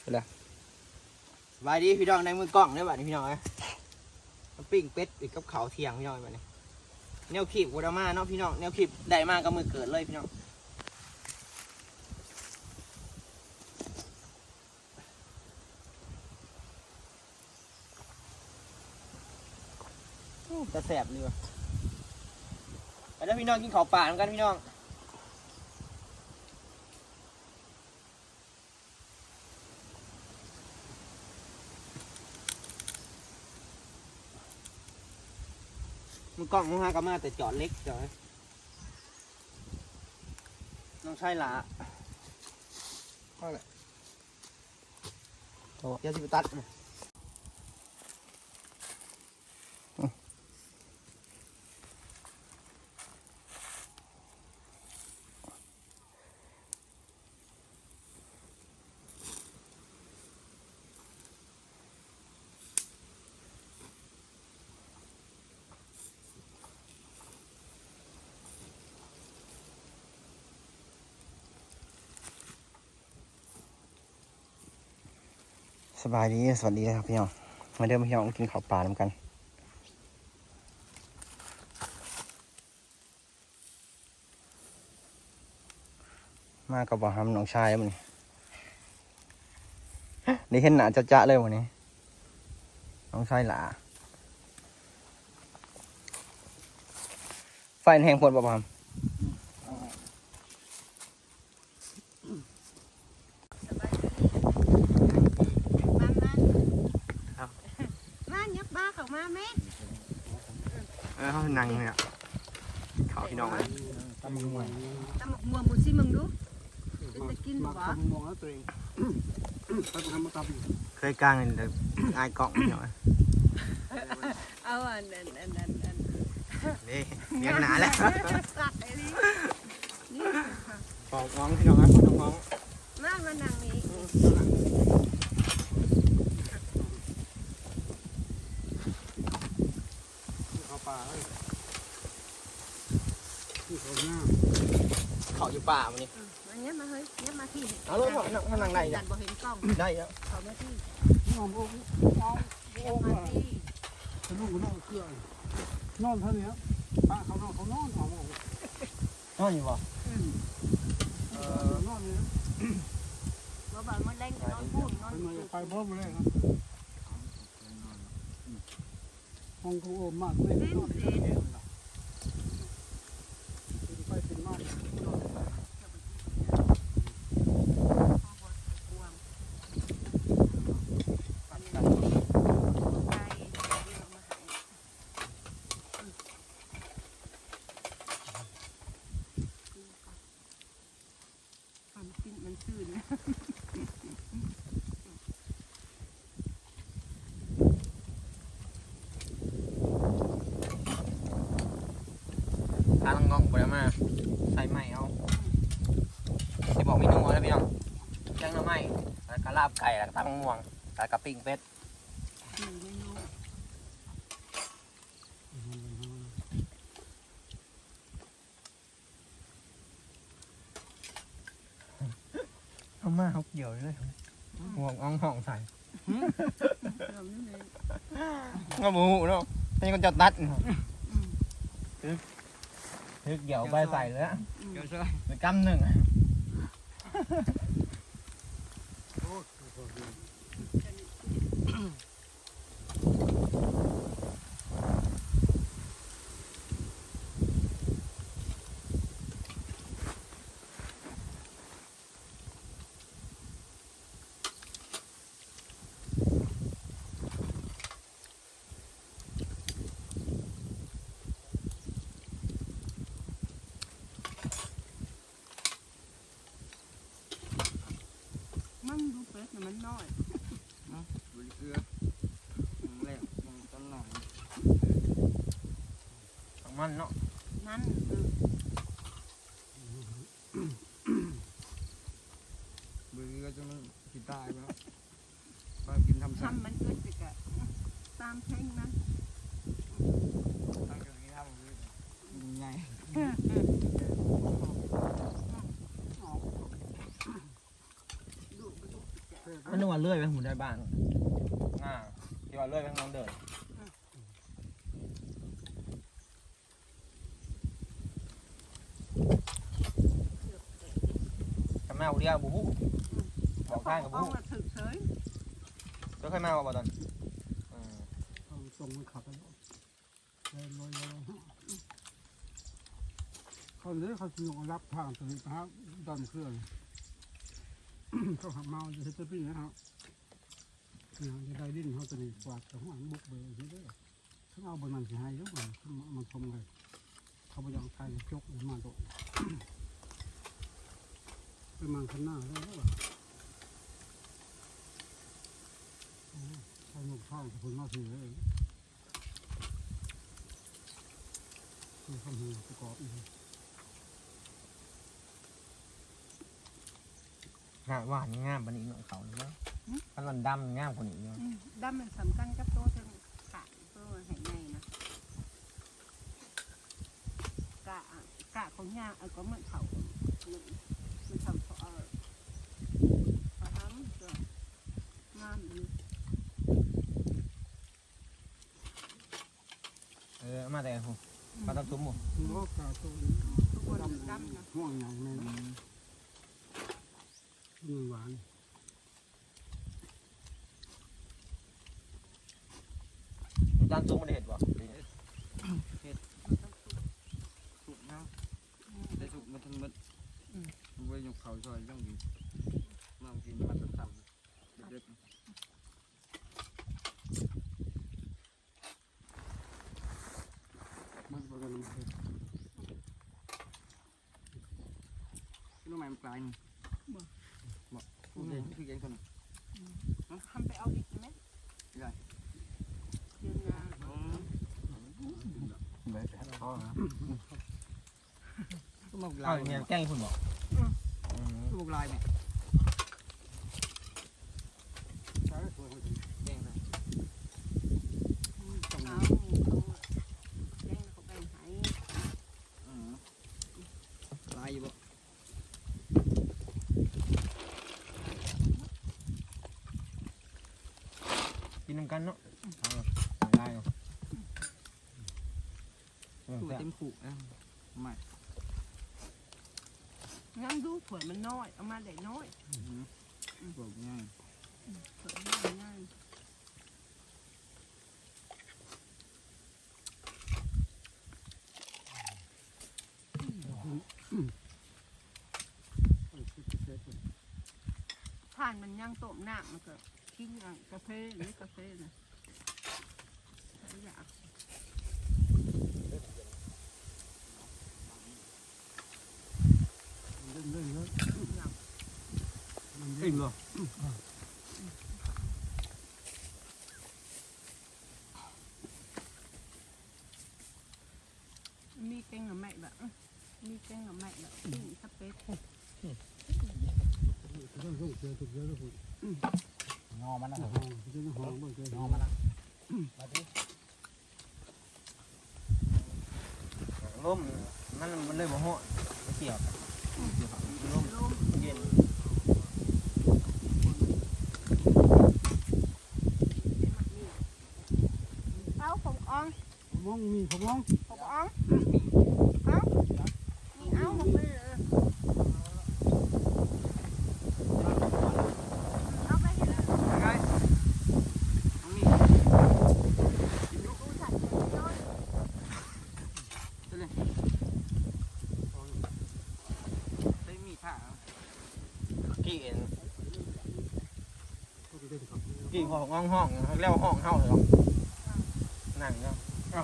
ไปแล้วสบายดีพี่น้องในมือกล้องได้อบัดนี้พี่น้องเอ้ยมาปิ้งเป็ดอีกกับเขาวเทียงพี่น้องบัดนี้แนวขีบวัดมาเนาะพี่น้องแนวขีบได้มากก็มือเกิดเลยพี่น้องจะแสบเลยว่ะไปแล้วพี่น้องกินข้าวป่าเหมือนกันพี่น้อง มือกล้องมึงหากลับมาแต่จอดเล็กจอยน้องชายหลาก็แหละเดี๋ยวสิไปตัด สบายดี สวัสดีนะครับพี่น้องมาเดิมพี่น้องกินข้าวปลาน้ำกัน มากับบ่าวหำน้องชายมันได้เห็นหนาจะจะๆเลยวันนี้ น้องชายหลา ไฟแห้งพดบ่าวหำ มามา ครับ มายับบ้าเข้ามาแม่ เออเขานั่งเนี่ยข้าวพี่น้องเลย ตำมึงหวย ตำบักม่วงบุสิมึงดูเป็นตะกินบ่ มาตำมึงมองแล้วตัวเองไปทำมาตำอีก เคยกลางเลยแต่ อายกล้องพี่น้องเลยเอาอันอันอันอันอันนี่เมียงหนาแล้วสักไอ้นี่นี่ปอกน้องพี่น้องครับน้องน้องมามานั่งนี่เข้าป่าเลยที่เขาหน้าเขาอยู่ป่ามันนี่ มาเนี้ยมาเฮ้ยเนี้ยมาที่เอาลูกพ่อนั่งนั่งได้ดัจ้ะนบ่เห็นกล้องได้แล้วเขามาที่น้องโอ้น้องเนี้ยโอ้มามาที่สนุกน้องเกลือนอนเท่านี้ป้าเขานอนเขานอนเอานอนอยู่บ่เออนอนเนี่ยบ่บ่มันแรงนอนพูดนอนไปมาไปพร้อมเลยครับห้องกูโอมมากเลยนอนไปเป็นมาก มันกินมันซื่น ทางงองไปมาใส่ไม้เอาสิบอกเมนูแล้วพี่น้องแกงหน่อไม้ แล้วก็ลาบไก่แล้วก็ตำมะม่วงแล้วก็ปิ้งเป็ดเอามาเขาเกี่ยวเลยห่วงอ่องห่องใส่ก็บูหูเนาะนี่ก็จะตัดทึกเกี่ยวไปใส่เลยไปกำหนึ่ง มันดูเป็ดน่ะมันน้อยบริเกลือแรงมองต้นหน่อยของมันเนาะนั่นเออเบื่อจนกินตายแล้วไปกินทำสั่ง ทำมันเกิดสิกะตามแท่งนะ ตั้งแต่นี้ทำใหญ่ ดูดู ไป มันนึกว่า เลื่อยไปหุ่นได้บ้างอ่าที่ว่าเลื่อยไปน้องเดินทำแม่เดียวบูฮูบอกข้างกับบูงฮูมาถึกเฉยจะเคยมาบ่ตอนอืมเอาตรงมันขับไปเลยลอยลอยเขาเลยเขาสิยกรับทางตัวนี้นะครับดันเครื่อง เขาขับเมาจะเฮ็ดตัวนี้นะครับเนี่ยจะได้ดิ้นเขาตัวนี้กวาดกับหัวบุกเบอร์ที่เด้อถ้าเอาบนมันสิห้ยุบมันมันชมเลยเขาไปยังใครจกมาตัวเป็นมันข้างหน้าได้แล้วใช้หมกท่องคุณมาถือเลยคือคำหูประกอบอีก งามว่านี่งามปานนี้เนาะเขาเนาะมันมันดำงามกว่านี้เนาะอืมดำมันสำคัญกับโตถึงขาตัวให้ใหญ่นะกะกะของยาเอาก็เหมือนเขามันมันทำเขาเอาเขาทำเสืองามดีเออมาแต่หูปลาตับตุ้มหมูโลกาตัวทุกคนดำนะห่วงอย่างในมันหวานจานตุ้มมันได้เห็ดบ่สุกเนาะได้สุกมาทั้ง หมดไว้ยกเขาซอยย่องดีมากินมาตัดตับเด็ดมันประกันมั นๆรู้ไหมมันกลายนี่บอกคือเองคือเองคนทำไปเอาอีกไหมได้เดี๋ยวนะก็มาเอาลายเนี่เนี่ยยแกล้งคุณบอกก็มาลายเนี่ย ใช้สวย แกงนะ เอาเขาแจ้งเขาไปหาย ลายอยู่บ่ กินน้ำกันเนาะเอาได้เนาะ เออตัวแซ่บเต็มขู่นะไม่งั้นดูผลมันน้อย เอามาได้น้อยบอกง่ายผลง่ายง่ายผ่านมันย่างต้มน้ำมันก็ทิ้งอะกาแฟหรือกาแฟนะอยาก เล่นเล่นเลย อยาก มัน อิ่ เล่ ม น เหรอ มีแกงหน่อไม้แบบอื้อมีแกงหน่อไม้แบบปิ้งสเปซ เล่นลูกเจอถูกเยอะแล้วคุณ งอมันนะงอมันนะมาดิร่มมันมันเลยบ่หาะไม่เกี่ยวร่มเย็นเอาผมอ่องมองมีผมมองเอามีเอาหมดเลยเออเอาไปให้เลย ไงเอามี ดูสัตว์เลยน้อย ได้มีผ้า กี่เอ็น ก็จะเล่นกับ กี่ ห้องห้องห้องเรียกว่าห้องเฮาเลยหรอนั่งเนาะเอ้า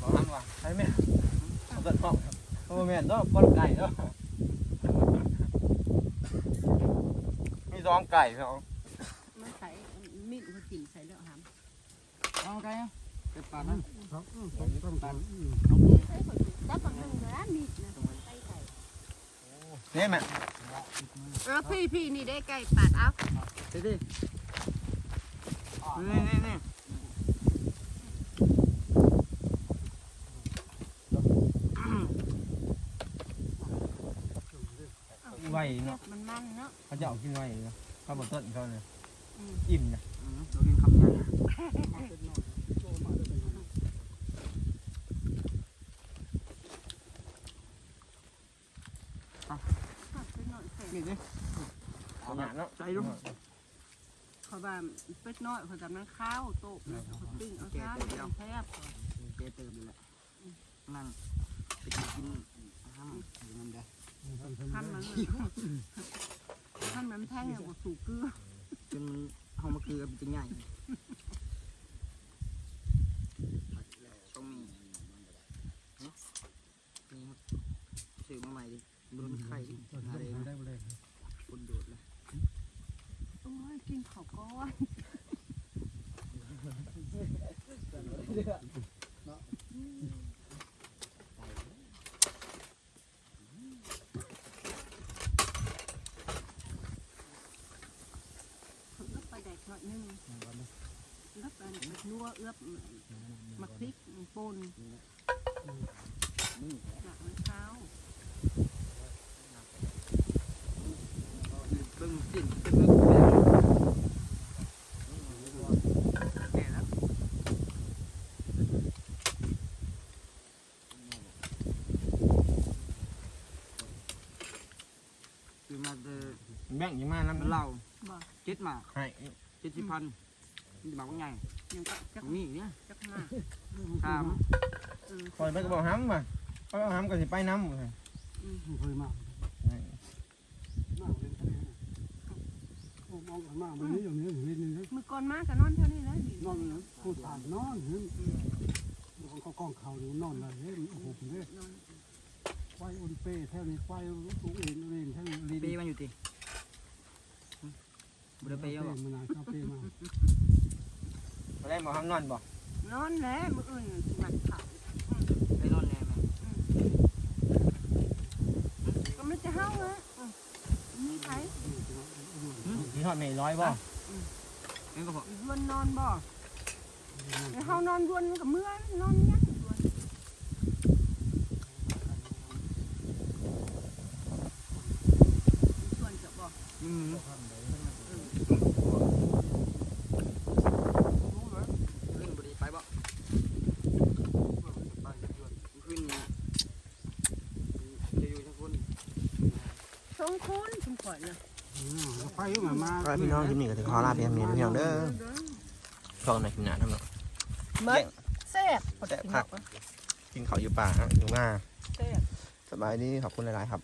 บอกนั่งว่ะใช่ไหมเอาเกิดห้องโอ้แม่นเนาะปนไก่เนาะมีสองไก่สองมันใส่มีดมันจิ้มใส่แล้วหามเอาไงเป็นปลานะครับต้องต้องตามใส่คนจับฝั่งหนึ่งนะมีดนะใส่ไก่เนี่ยแม่เออพี่พี่นี่ได้ไก่ปาดเอาเด็ดดิ นี่นี่นี่ไวเนาะมันมันเนาะเขาจะเอากินไวเนาะข้าวบดต้นเขาเนี่ยอืมอิ่มนะอืมเรากินคำใหญ่มาเป็นหน่อยโตมาได้เป็นหน่อยหักไปหน่อยแสบนี่ดิเอาหนาเนาะใจลู กเขาบ้านเป็ดน้อยเขาจำนั้นข้าวโต๊ะนะเขาปิ้งเอาข้าวเลี้ยงแทบเจเติมเลยแหละนั่งไปกินห้ามอยู่นั่นได้ท่านมันท่านมันแท่งอย่างกับสูเกลือจนมันเอามาเกลือเป็นใหญ่ต้องมีนี่ซื้อมาใหม่ดิบนไข่ดิ ตอน อะไร นี้ นะ ได้บ่ได้ คนโดดเลย โอ้ยกินข้าวก้อน ก็ไปแดกหน่อยนึงแล้วไป นัวเอื้อบมาพริกป่นหนักมันเท้าเบิ่งกินเป็นเบิ่งแก่แล้วคือมาเจอแบ่งอยังมาน้ำมันเหเล่าล่าบ่เจ็ดหมากให้เจ็ดสิบพันนี่หมากว่าไง ยังก็จักมีเนี่ยจักมาตามเออคอยไปก็บอกห้ำมาก็บอกห้ำก็สิไปน้ำเลยเคยมามาเล่นทะเลโอ้มองกันมาวันนี้อย่างนี้อย่างนี้นี่มือก่อนมาก็นอนเท่านี้แล้วดินอนพูดผ่านนอนเห็นเขากองเขาอยู่นอนเลยเฮ้ยโอ้โหเนี่ยนอนควายอุนเป้แถวนี้ควายสูงเอ็นเอ็นแถวนี้ลินปย์มันอยู่ติบุได้เปย์เป้เอาบ่มันนะชอบเป้มา อะไรบอกห้ำนอนบอกนอนแล้วมืออื่นหนักเขาไปนอนแน่ไหมก็ไม่จะเฮาเลยมีใครที่ทอดไม่ร้อยบ่งั้นก็พอดวนนอนบ่เฮานอนดวนกับเมื่อนอนยังดวนส่วนจะบอก อืมเรื่องบุรีไปบ่ไปขึ้นนี่จะอยู่ทั้งคน สอง คนคุณข่อยเลยไปมามาก็พี่น้องที่นี่ก็ถือขอลาเพียงนี้พี่น้องเด้อพอกันใหม่กินหนาทำเนาะมัดแซ่บแซ่บคักกินข้าวอยู่ป่าฮะอยู่ง่าแซ่บสบายดีขอบคุณหลายๆครับ